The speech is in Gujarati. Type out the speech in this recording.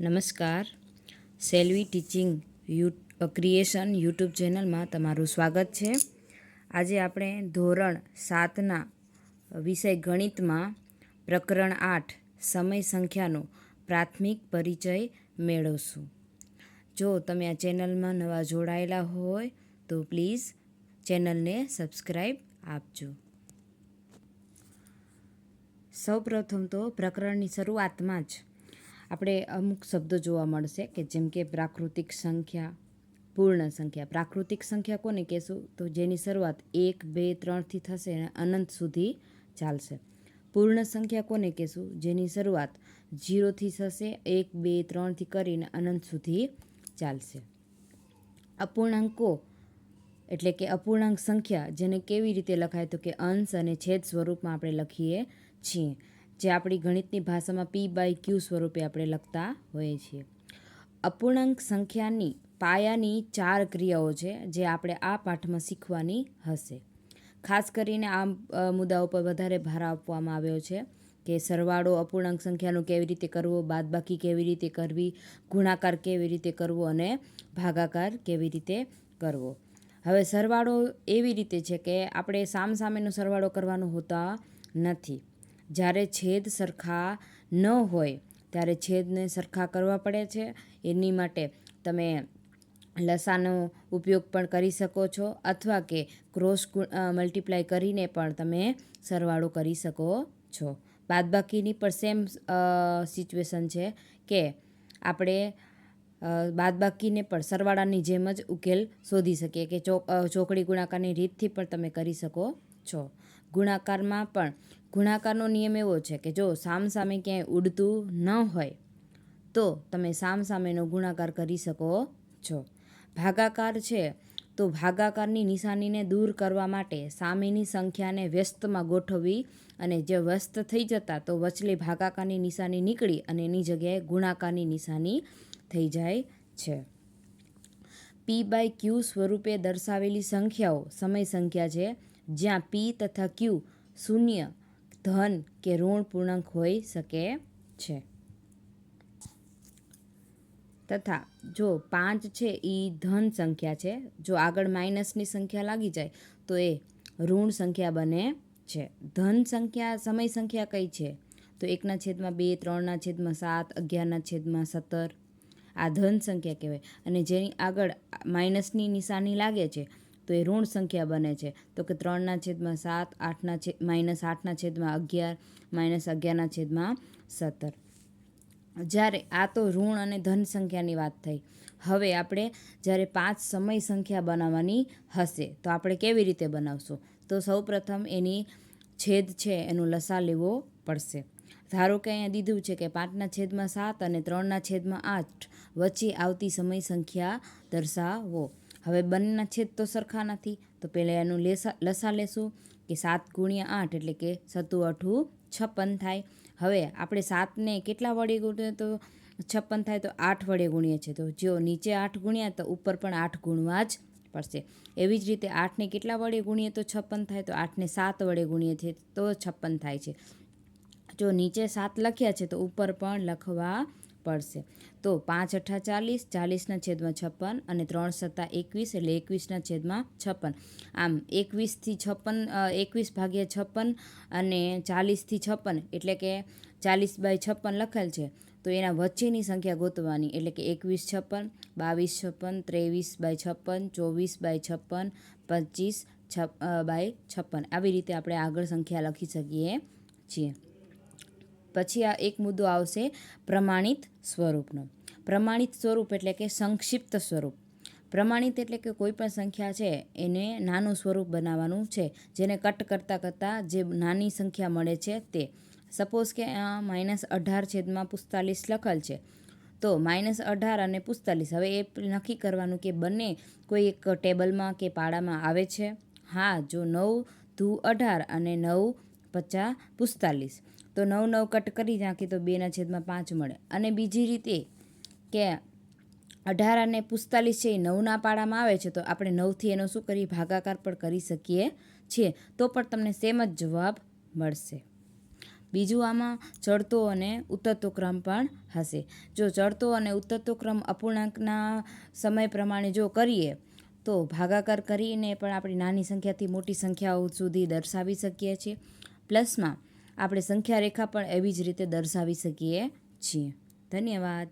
નમસ્કાર. Selvi teaching you, creation YouTube ચેનલમાં તમારું સ્વાગત છે. આજે આપણે ધોરણ સાતના વિષય ગણિતમાં પ્રકરણ આઠ, સમય સંખ્યાનો પ્રાથમિક પરિચય મેળવશું. જો તમે આ ચેનલમાં નવા જોડાયેલા હોય તો પ્લીઝ ચેનલને સબસ્ક્રાઈબ આપજો. સૌપ્રથમ તો પ્રકરણની શરૂઆતમાં જ આપણે અમુક શબ્દો જોવા મળશે કે જેમ કે પ્રાકૃતિક સંખ્યા, પૂર્ણ સંખ્યા. પ્રાકૃતિક સંખ્યા કોને કહેશું? તો જેની શરૂઆત એક, બે, ત્રણથી થશે અને અનંત સુધી ચાલશે. પૂર્ણ સંખ્યા કોને કહેશું? જેની શરૂઆત જીરોથી થશે, એક, બે, ત્રણથી કરીને અનંત સુધી ચાલશે. અપૂર્ણાંકો એટલે કે અપૂર્ણાંક સંખ્યા જેને કેવી રીતે લખાય? તો કે અંશ અને છેદ સ્વરૂપમાં આપણે લખીએ છીએ. જે આપણી ગણિતની ભાષામાં પી બાય ક્યુ સ્વરૂપે આપણે લખતા હોઈએ છીએ. અપૂર્ણાંક સંખ્યાની પાયાની ચાર ક્રિયાઓ છે, જે આપણે આ પાઠમાં શીખવાની હશે. ખાસ કરીને આ મુદ્દા ઉપર વધારે ભાર આપવામાં આવ્યો છે કે સરવાળો અપૂર્ણાંક સંખ્યાનું કેવી રીતે કરવો, બાદબાકી કેવી રીતે કરવી, ગુણાકાર કેવી રીતે કરવો અને ભાગાકાર કેવી રીતે કરવો. હવે સરવાળો એવી રીતે છે કે આપણે સામ સામેનો સરવાળો કરવાનો હોતા નથી. જ્યારે છેદ સરખા ન હોય, ત્યારે છેદને સરખા કરવા પડે છે. એની માટે તમે લસાનો ઉપયોગ પણ કરી શકો છો અથવા કે ક્રોસ મલ્ટીપ્લાય કરીને પણ તમે સરવાળો કરી શકો છો. બાદબાકીની પણ સેમ સિચ્યુએશન છે કે આપણે બાદબાકીને પણ સરવાળાની જેમ જ ઉકેલ શોધી શકીએ કે ચોકડી ગુણાકારની રીતથી પણ તમે કરી શકો છો. ગુણાકારમાં પણ. ગુણાકારનો નિયમ એવો છે કે જો સામ સામે ક્યાંય ઉડતું ન હોય, તો તમે સામ સામેનો ગુણાકાર કરી શકો છો. ભાગાકાર છે, તો ભાગાકારની નિશાનીને દૂર કરવા માટે સામેની સંખ્યાને વ્યસ્તમાં ગોઠવવી અને જે વ્યસ્ત થઈ જતા તો વચલે ભાગાકારની નિશાની નીકળી અને એની જગ્યાએ ગુણાકારની નિશાની થઈ જાય છે. પી બાય ક્યુ સ્વરૂપે દર્શાવેલી સંખ્યાઓ સમય સંખ્યા છે જ્યાં પી તથા ક્યુ શૂન્ય ધન કે ઋણ પૂર્ણાંક હોઈ શકે છે. તથા જો પાંચ છે એ ધન સંખ્યા છે, જો આગળ માઇનસની સંખ્યા લાગી જાય, તો એ ઋણ સંખ્યા બને છે. ધન સંખ્યા સમય સંખ્યા કઈ છે? તો એકના છેદમાં બે, ત્રણના છેદમાં સાત, અગિયારના છેદમાં સત્તર. આ ધન સંખ્યા કહેવાય. અને જેની આગળ માઇનસની નિશાની લાગે છે તો એ ઋણ સંખ્યા બને છે. તો કે ત્રણના છેદમાં સાત, આઠના છેદ માઇનસ આઠના છેદમાં અગિયાર, માઇનસ અગિયારના છેદમાં સત્તર. જ્યારે આ તો ઋણ અને ધન સંખ્યાની વાત થઈ. હવે આપણે જ્યારે પાંચ સમય સંખ્યા બનાવવાની હશે, તો આપણે કેવી રીતે બનાવશું? તો સૌપ્રથમ એની છેદ છે, એનું લસા લેવો પડશે. ધારો કે અહીંયા દીધું છે કે પાંચના છેદમાં સાત અને ત્રણના છેદમાં આઠ વચ્ચે આવતી સમય સંખ્યા દર્શાવો. હવે બંનેના છેદ તો સરખા નથી. તો પહેલાં એનું લેસા, લસા લેશું કે સાત ગુણ્યા આઠ એટલે કે સત્તુ અઠું છપ્પન થાય. હવે આપણે સાતને કેટલા વડે ગુણીએ? તો છપ્પન થાય તો આઠ વડે ગુણીએ છીએ. તો જો નીચે આઠ ગુણ્યા તો ઉપર પણ આઠ ગુણવા જ પડશે. એવી જ રીતે આઠને કેટલા વડે ગુણીએ? તો છપ્પન થાય. તો આઠને સાત વડે ગુણીએ છીએ તો છપ્પન થાય છે. જો નીચે સાત લખ્યા છે તો ઉપર પણ લખવા પડશે. તો પાંચ અઠ્ઠા ચાલીસ, ચાલીસના છેદમાં છપ્પન અને ત્રણ સત્તા એકવીસ એટલે એકવીસના છેદમાં છપ્પન. આમ એકવીસથી છપ્પન એકવીસ ભાગ્યા છપ્પન અને ચાલીસથી છપ્પન એટલે કે ચાલીસ બાય છપ્પન લખેલ છે. તો એના વચ્ચેની સંખ્યા ગોતવાની એટલે કે એકવીસ છપ્પન, બાવીસ છપ્પન, ત્રેવીસ બાય છપ્પન, ચોવીસ બાય છપ્પન, પચીસ છપ બાય છપ્પન. આવી રીતે આપણે આગળ સંખ્યા લખી શકીએ છીએ. પછી આ એક મુદ્દો આવશે પ્રમાણિત સ્વરૂપનો. પ્રમાણિત સ્વરૂપ એટલે કે સંક્ષિપ્ત સ્વરૂપ. પ્રમાણિત એટલે કે કોઈ પણ સંખ્યા છે, એને નાનું સ્વરૂપ બનાવવાનું છે, જેને કટ કરતાં કરતાં જે નાની સંખ્યા મળે છે તે. સપોઝ કે માઇનસ અઢાર છેદમાં પિસ્તાલીસ લખેલ છે. તો માઇનસ અઢાર અને પિસ્તાલીસ, હવે એ નક્કી કરવાનું કે બંને કોઈ એક ટેબલમાં કે પાડામાં આવે છે? હા, જો નવ ધુ અઢાર અને નવ પચાસ પિસ્તાલીસ. તો નવ નવ કટ કરી નાખી તો બેના છેદમાં પાંચ મળે. અને બીજી રીતે કે અઢાર અને પિસ્તાલીસ છે એ નવના પાડામાં આવે છે, તો આપણે નવથી એનો શું કરી ભાગાકાર પણ કરી શકીએ છીએ. તો પણ તમને સેમ જ જવાબ મળશે. બીજું આમાં ચડતો અને ઉતરતો ક્રમ પણ હશે. જો ચડતો અને ઉતરતો ક્રમ અપૂર્ણાંકના સમય પ્રમાણે જો કરીએ, તો ભાગાકાર કરીને પણ આપણી નાની સંખ્યાથી મોટી સંખ્યાઓ સુધી દર્શાવી શકીએ છીએ. પ્લસમાં આપણે સંખ્યા રેખા પણ એવી જ રીતે દર્શાવી શકીએ છીએ. ધન્યવાદ.